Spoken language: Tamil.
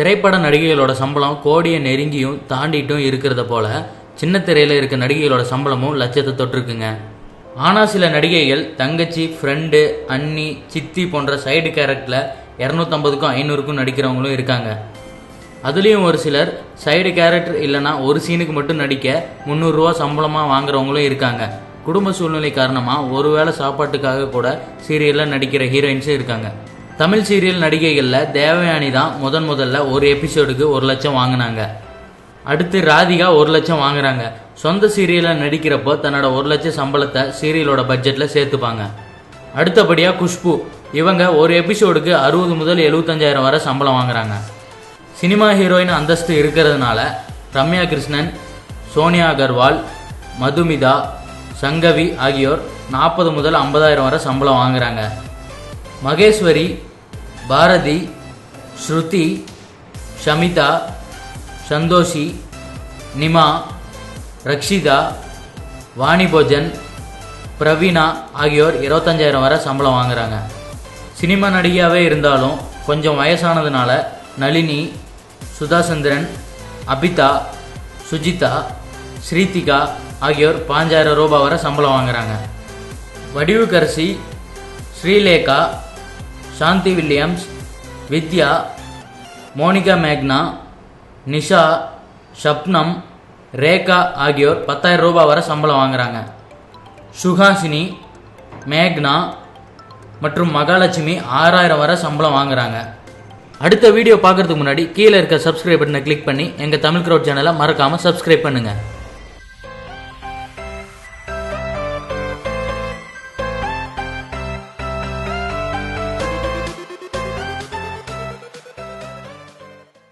திரைப்பட நடிகைகளோட சம்பளம் கோடியை நெருங்கியும் தாண்டிட்டும் இருக்கிறத போல சின்ன திரையில இருக்க நடிகைகளோட சம்பளமும் லட்சத்தை தொட்டிருக்குங்க. ஆனா சில நடிகைகள் தங்கச்சி ஃப்ரெண்டு அண்ணி சித்தி போன்ற சைடு கேரக்டரில் இரநூத்தம்பதுக்கும் ஐநூறுக்கும் நடிக்கிறவங்களும் இருக்காங்க. அதுலேயும் ஒரு சிலர் சைடு கேரக்டர் இல்லைன்னா ஒரு சீனுக்கு மட்டும் நடிக்க முந்நூறுரூவா சம்பளமாக வாங்குறவங்களும் இருக்காங்க. குடும்ப சூழ்நிலை காரணமாக ஒருவேளை சாப்பாட்டுக்காக கூட சீரியலில் நடிக்கிற ஹீரோயின்ஸும் இருக்காங்க. தமிழ் சீரியல் நடிகைகளில் தேவயானி தான் முதன் முதல்ல ஒரு எபிசோடுக்கு ஒரு லட்சம் வாங்கினாங்க. அடுத்து ராதிகா ஒரு லட்சம் வாங்குறாங்க. சொந்த சீரியலில் நடிக்கிறப்போ தன்னோட ஒரு லட்சம் சம்பளத்தை சீரியலோட பட்ஜெட்டில் சேர்த்துப்பாங்க. அடுத்தபடியாக குஷ்பு. இவங்க ஒரு எபிசோடுக்கு அறுபது முதல் எழுபத்தஞ்சாயிரம் வரை சம்பளம் வாங்குறாங்க. சினிமா ஹீரோயின் அந்தஸ்து இருக்கிறதுனால ரம்யா கிருஷ்ணன் சோனியா அகர்வால் மதுமிதா சங்கவி ஆகியோர் நாற்பது முதல் ஐம்பதாயிரம் வரை சம்பளம் வாங்குறாங்க. மகேஸ்வரி பாரதி ஸ்ருதி ஷமிதா சந்தோஷி நிமா ரக்ஷிதா வாணிபோஜன் பிரவீனா ஆகியோர் இருபத்தஞ்சாயிரம் வரை சம்பளம் வாங்குறாங்க. சினிமா நடிகையாகவே இருந்தாலும் கொஞ்சம் வயசானதுனால நளினி சுதாசந்திரன் அபிதா சுஜிதா ஸ்ரீதிகா ஆகியோர் பாஞ்சாயிரம் ரூபாய் வரை சம்பளம் வாங்குறாங்க. வடிவுக்கரசி ஸ்ரீலேகா சாந்தி வில்லியம்ஸ் வித்யா மோனிகா மேக்னா நிஷா ஷப்னம் ரேகா ஆகியோர் பத்தாயிரம் ரூபாய் வரை சம்பளம் வாங்குறாங்க. சுஹாசினி மேக்னா மற்றும் மகாலட்சுமி ஆறாயிரம் வரை சம்பளம் வாங்குறாங்க. அடுத்த வீடியோ பார்க்கறதுக்கு முன்னாடி கீழே இருக்க சப்ஸ்கிரைப் பட்டனை கிளிக் பண்ணி எங்கள் தமிழ் க்ரௌட் சேனலை மறக்காமல் சப்ஸ்கிரைப் பண்ணுங்கள்